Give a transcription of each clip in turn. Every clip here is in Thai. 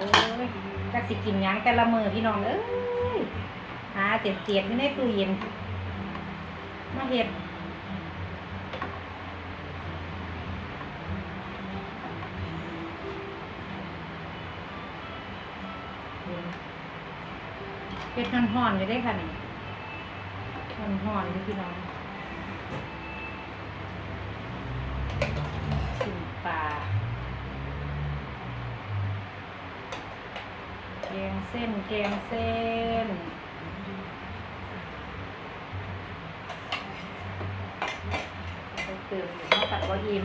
อ้ยจักสิกินหยังแต่ละมือพี่น้องเอ้ยหาเสียดเสียดๆอยู่ในตู้เย็นมาเห็ดเห็ดห่อนๆอยู่ได้ค่ะนี่ห่อนๆอยู่พี่น้องชิมปลา กงเส้นแกงเส้น ไปเติมอยู่มาปัดว่าอิ่ม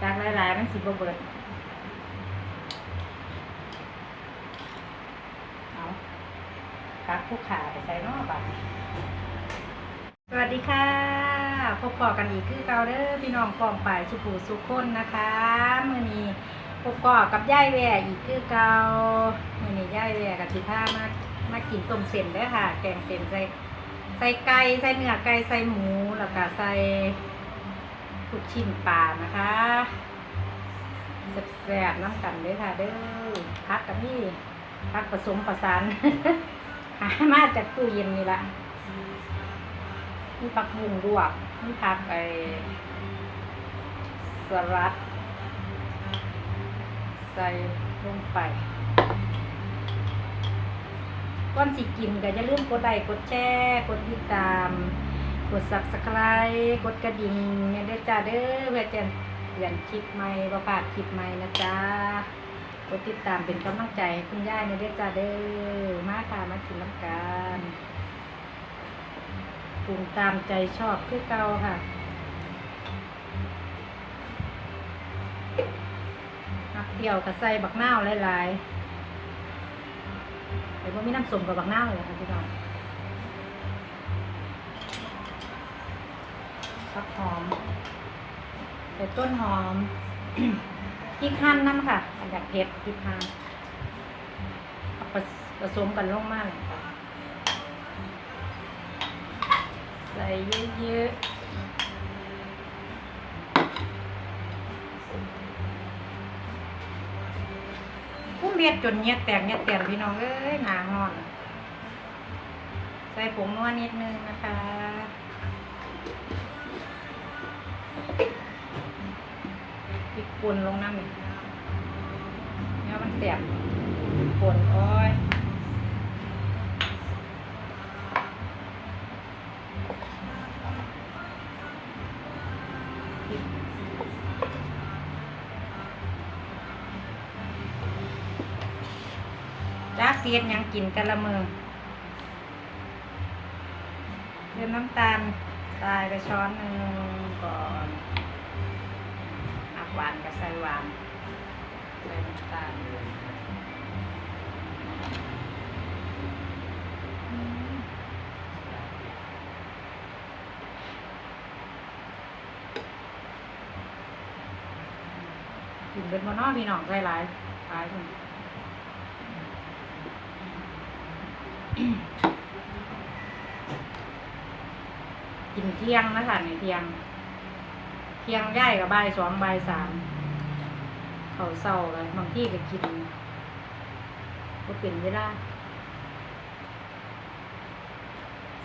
จากหลายๆมันสิบเบิดเอาพักผู้ขาไปใส่นอกบัดสวัสดีค่ะ พบปอกันอีกคือเกาเด้อพี่น้องกองป่ายสุภูสุขคนนะคะ มื่อนี้ พบปอกับย่ายแวอีกคือเก่ามื่อนี้ย่ายแวกับสิท่ามามากินต้มเส้นด้อค่ะ แกงเส้นใส่ใส่ไก่ใส่เนื้อไก่ใส่หมูแล้วก็ใส่ลูกชิ้นปลานะคะแซ่บๆน้ำกันเลยค่ะเด้อพักกับนี่พักผสมผสานหามาจากตู้เย็นนี่ละนี่ผักบุ้งลวกนี่ผักไอสลัด ใส่ลงไปก่อนสิกินก็อย่าลืมกดไลค์กดแชร์กดติดตาม กด subscribe กดกระดิ่งเนี่ยเด้อจ้าเด้อเพื่อจะเปลี่ยนคลิปใหม่ประพลาดคลิปใหม่นะจ๊ะกดติดตามเป็นกำลังใจให้คุณย่ายเนี่ยเด้อจ้าเด้อมาค่ะมากินน้ำกันปรุงตามใจชอบคือเก่าค่ะ มักเที่ยวกับใส่บักนาวหลายๆแต่ว่ามีน้ำส้มกับบักนาวเลยค่ะพี่น้องฟักหอมใส่ต้นหอมพริกหั่นน้ำค่ะอันอยากเผ็ดพริกหั่นเอาผสผสมกันลงมากเลยค่ะใส่เยอะๆ ผู้เลียดจนเนี้ยแตกเนี้ยแตกพี่น้องเอ้ยหนาหอน ใส่ผงนัวนิดนึงนะคะพริกป่นลงน้ำอีกเนี่ยมันแสบพริกป่นอ้อย จ้าเสียดยังกินแต่ละมือเติมน้ำตาลทรายไปช้อนหนึ่งก่อนอักหวานกับใส่หวานใส่น้ำตาลกินเป็นมอนอพี่น้องใส่หลายหลายคน กินเที่ยงนะคะในเที่ยง เที่ยงย่ายกับใบสองใบสามเขาเศร้าเลยบางที่ก็กินก็เป็นเวลา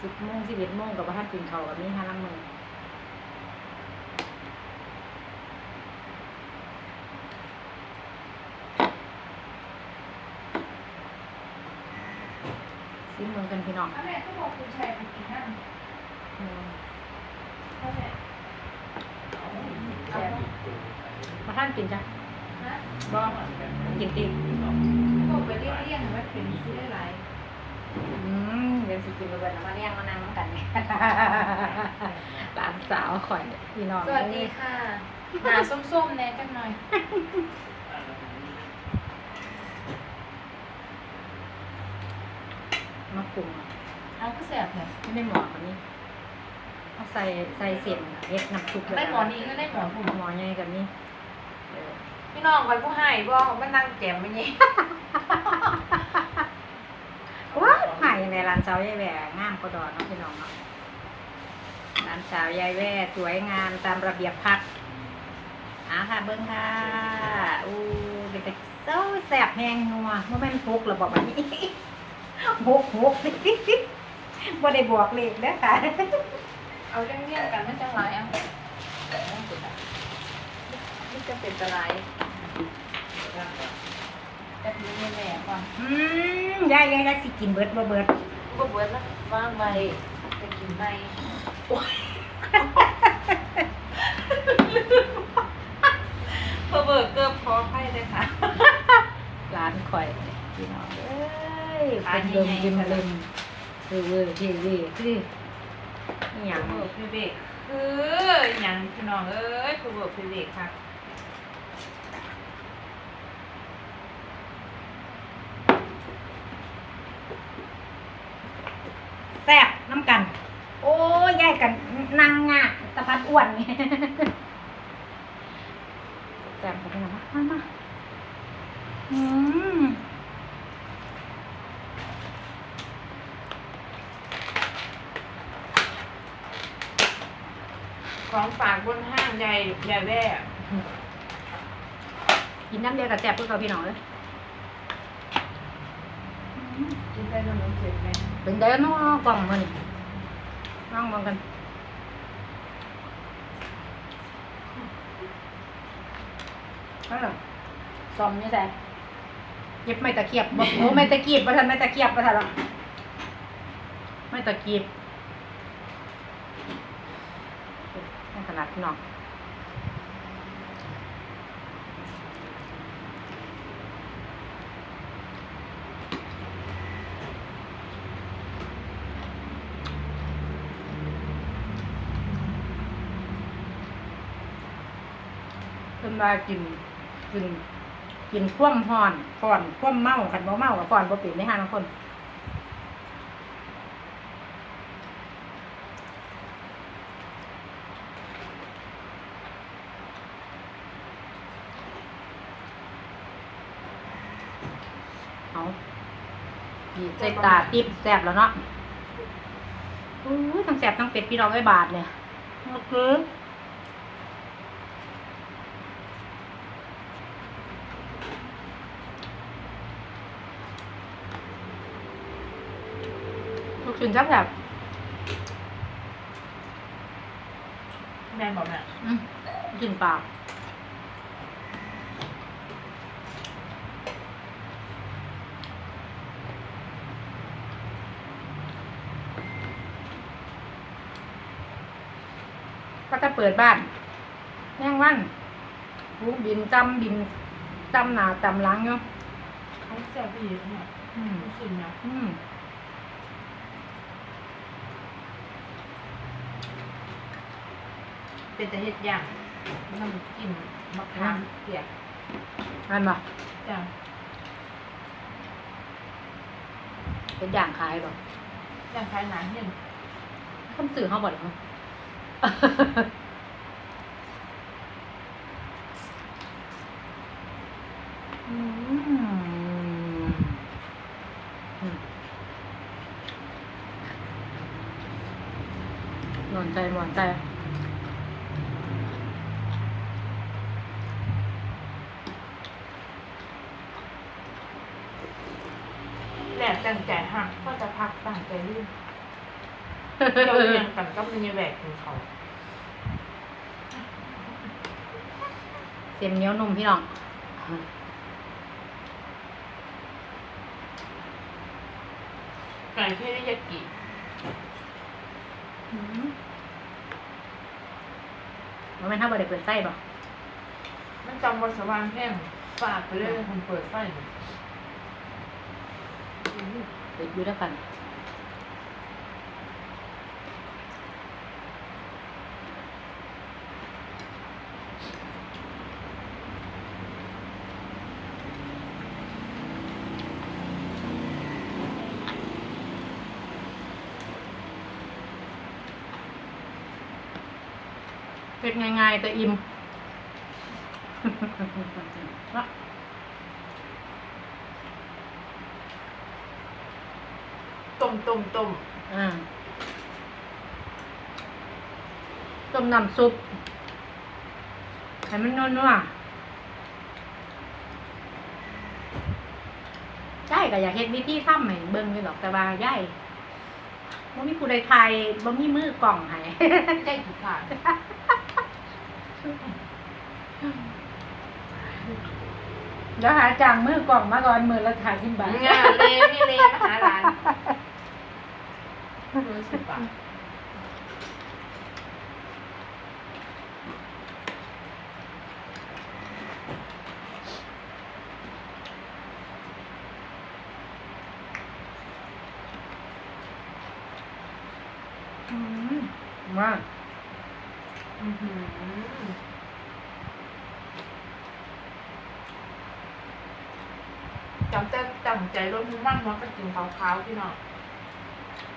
สิบโมงสิบเอ็ดโมงกับว่าท่านกินเขากับนี้ห้าลังมือ ซิมเมืองกันพี่น้องแม่ก็บอกคุณชายไปกินนั่นอืมพ่อแม่แซ่บว่าท่านกินจ้ะฮะบ่กินติบอกไปเรียกเรียกว่าเป็นซื้อได้หลายอืมเดี๋ยวสิกินไปเบิดแล้วมาเลี้ยงมานั่งน้ำกันเนี่ยหลานสาวข่อยพี่น้องสวัสดีค่ะหนาส้มๆแน่จังหน่อย มาปรุง เอาก็แสบเลยไม่ได้หมอคนนี้เอาใส่ใส่เสียนเฮ็ดน้ำซุปเลยได้หมอนี้ก็ได้หมอผมหมอใหญ่กับนี่เออพี่น้องคอยผู้ให้บ่มานั่งแจมไม่ยังว้าวหายในร้านสาวยายแหวงามก็ดอนเนาะพี่น้องเนาะร้านสาวยายแหวสวยงามตามระเบียบพักอ่าค่ะเบิ้งค่ะอู้เป็นแต่เจ้าแสบแหงนัวโมเมนต์พกระบอกอันนี้หกหก บ่ได้บอกเลขเด้อค่ะ เอาเรียงๆกันไม่จังไรอะนี่จะเป็นอะไรแต่ทีนี้แม่ก่อนอืมยายยายยายสิกินเบิดบ่เบิดก็เบิดแล้วว่างไปจะกินไปเพอเบิร์เกือบพอให้เลยค่ะ ร้านข่อยพี่น้องเอ้ยร้าเป็นนใหญ่เดิมๆยิ้มเล่ม เออเว้ยเท่เว้ยคืออหย่างเบิร์พี่เบกคืออย่างพี่น้องเอ้ยคือเบิร์พี่เบกค่ะแซ่บน้ำกัน โอ้ยยายกันนางงาตะพัดอ้วนนี่แซ่บไปนะมามาอืม ของฝากบนห้างใหญ่ใหญ่แว่กินน้ำเดียวกับแซ่บเพื่อเขาพี่น้องเลยกินไปแล้วมันเจ็บไหมเป็นเดินน้องกล่องมันน้องมองกันเอาล่ะซอมนี่แซ่เย็บไม่ตะเกียบบ่โอ้ไม่ตะเกียบบ่ทันไม่ตะเกียบบ่ทันหรอกไม่ตะเกียบไม่ข นาดพี่น้องเพิ่นว่ากินกินกินคว่ำห่อนก่อนคว่ำเมาคันบ่เมากับก่อนบ่เป็นได้ห้าบางคน เอา ดีใจตาติบแสบแล้วเนาะอู้ยทั้งแสบทั้งเป็ดพี่น้องไอ้บาทเนี่ยโอเคลูกชิ้นจับแบบแม่บอกแม่อืมลูกชิ้นปลาก็ ปิดบ้านแม่งวันหูบินจำบินจำหนาจำหลังเนาะเขาแซ่บพี่เนี่ยอืมรู้สึกนะอืมเป็นแต่เห็ดย่างมันกินมะขามเปียกอันบ่จ้ะเป็นอย่างขายบ่ย่างคล้ายหนาเห็นคำสื่อเขาบ่ได้เนาะ อืมอืมหนอน ใจหนอนใจแหลกตั้งใจหักก็จะพักตั้งใจลื่นเราเรียนกันก็มีแหวกของเขาเสียมเนี้ยวนมพี่น้องไก่เทริยากิ อืม ว่าแม่นถ้าบ่ได้เปิดไส้บ่มันจำวันสว่างแห้งฝากไปเลยผมเปิดไฟ เปิดอยู่ด้วยกัน เป็นง่ายๆ แต่อิ่มเนาะต้มต้มต้มอ่าต้มน้ำซุปให้มันนัวๆย่ายก็อยากเฮ็ดวิธีทำให้เบิ่งอยู่หรอกแต่ว่าย่ายบ่มีผู้ใดทายบ่มีมือกล่องให้ ใจกี่ขาด เดี๋ยวหาจ้างมือกล่องมาก่อนมือละถ่ายสิบบาทงานเลยพี่เลมาหาร้านรู้สึกปะอืมมากอื้อหือ จำใจจำใจรถมุ่งมั่นว่าก็กินขาวๆพี่น้อง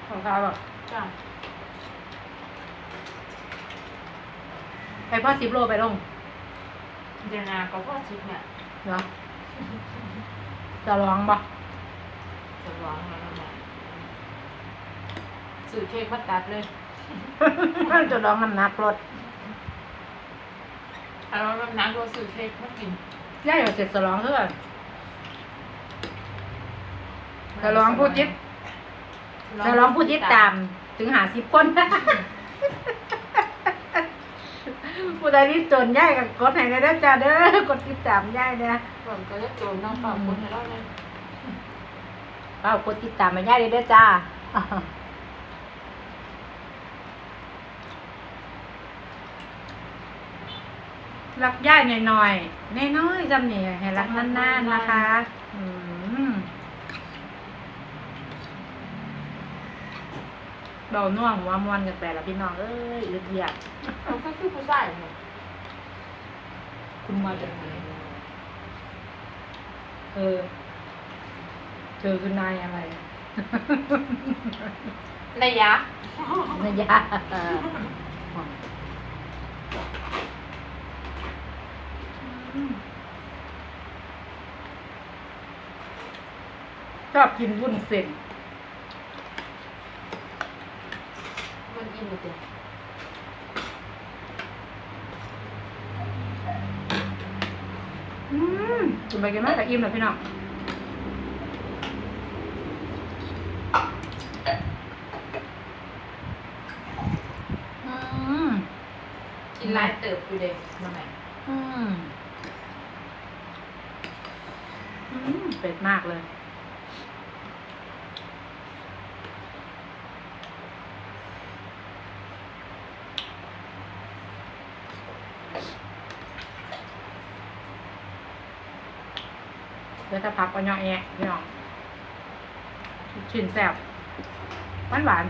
ของเขาแบบจ้ะไปพ่อสิบโลไปลงเดี๋ยวนาก็พ่อชิปเนี่ยเหรอจะร้องปะจะร้องแล้วนะสื่อเค้กมาตัดเลยจะร้องน้ำหนักรถ เอาแล้วน้ำตัวสื่อเค้กมากินย่าอยู่เสร็จจะร้องเท่าไหร่จะร้องพูดยิบจะร้องพูดยิบตามถึงหาสิบคน ผู้ใดที่จนย่ายกับกดให้ได้เด้อจ้าเด้อกดติดตามย่ายเนี่ยผมก็จะโจมน้องเปล่าคนให้เราเลยเป้ากดติดตามมาย่ายได้เด้อจ้า รักย่ายหน่อยๆน้อยๆจำเนี่ยให้รักนานๆนะคะ อืมเบาน่วงหัวมวนกันไปละพี่น้องเอ้ยอึดเดียดเราก็คือผู้ชายเนี่ยคุณมาจากไหนเออเธอคือนายอะไรนายยะนายยา ชอบกินวุ้นเส้นมันอินเลยจ้ะอืมกินไปกินมาแต่อิ่มแล้วพี่น้องอืมกินลายเติบอยู่เด็กมาไหน อืม อืมเป็ดมากเลยเดี๋ยวจะพักก็ย่อแอะพี่น้องชิ้นแซ่บหวานหวาน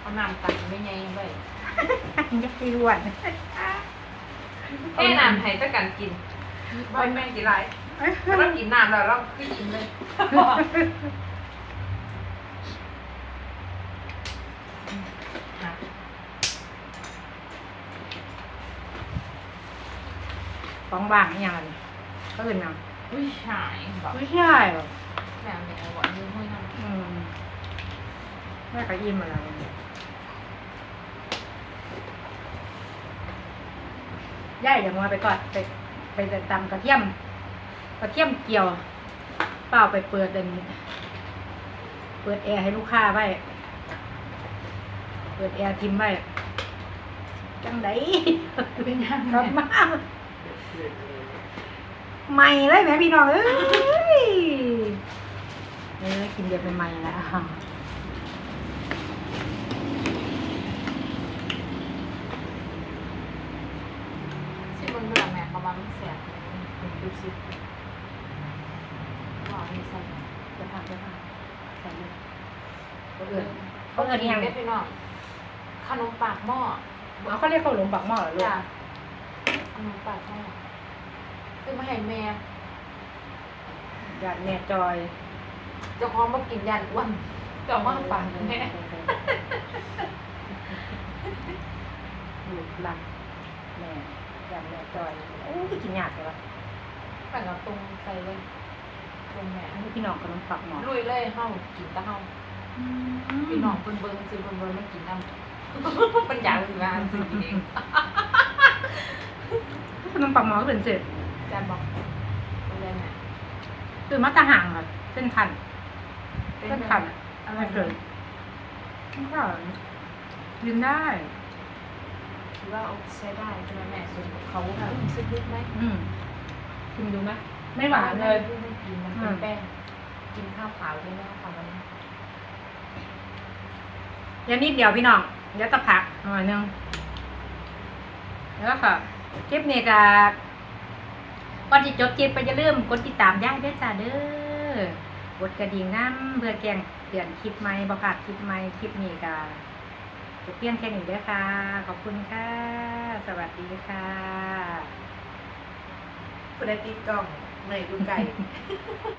เอาน้ำตักไม่ไงไว้ๆยักษ์ที่อ้วน แค่น้ำไทยจะกันกินไม่แม่งกี่ไรเรากินน้ำแล้วเราคือกินเลยของบางอหย่างไรก็เป็นน้ผู้ชายแบบำไม่ใช่หรอกแมวเนี่ยหวานยืดห้อยน้ำอืมแม่ก็ยิ้มมาแล้ว ย่ายเดี๋ยวมาไปก่อนไปไปตำกระเทียมกระเทียมเกี่ยวเปล่าไปเปิดเดนเปิดแอร์ให้ลูกค้าไว้เปิดแอร์ทิมไว้จังไดเป็นยังกลับมาใหม่เลยแหม่พี่น้องเอ้ยเออกินเด็ดใหม่ๆแล้ว ซิมันเป็นแม่ประมาณแสนเป็นดูสิหวานมีใส่ จะทำจะทำใส่เลยเอิญเอิญยังได้พี่น้องขนมปากหม้อเอาเขาเรียกข้าวหลงปักหม้อเหรอลูกจ้ะขนมปากหม้อซื้อมาให้แม่อยากแม่จอยเจ้าของมากินยันอ้วนเจ้ามาฝากแม่ลูกหลักแม่อยากแม่จอยโอ้ยกินยากเลยวะแต่งเอาตรงใส่เลย ตรงแม่อันนี้พี่น้องขนมปักหม้อลุยเลยเฮากินแตะเฮาอืมพี่น้องเพิ่นเบิ่งซื้อเพิ่นเบิ่งไม่กินน้ำเป็นอยากสิว่าซื้อกินเองขนมปังหมอก็เป็นเสร็จจะบอกเรื่องไหนคือมาตาห่างอะเส้นทันเป็นเส้นเรื่ทัอนงอะอะไรไม่เคยก็กินได้ถือว่าโอเคใช้ได้ใช่ไหมแม่ส่วนของเขาค่ะซื้อลึกไหม อืมชิมดูไหม ไม่หวานเลยไม่กินมันเป็นแป้งกินข้าวขาวด้วยนะข้าวมันเดี๋ยวนิดเดียวพี่น้อง เดี๋ยวจะผักหน่อยหนึงแล้วค่ะคลิปนี้ก็ก่อนที่จบคลิปไปจะเริ่าลืมกดติดตามย่ายด้วยจ้าเด้อกดกระดิ่งน้ำเพื่อแกงเตือนคลิปใหม่ประกาศคลิปใหม่คลิปนี้ก็จะเพียงแค่นี้เด้อค่ะ ขอบคุณค่ะ สวัสดีค่ะผู้ใดตีกล้อง เหนื่อยดูไก่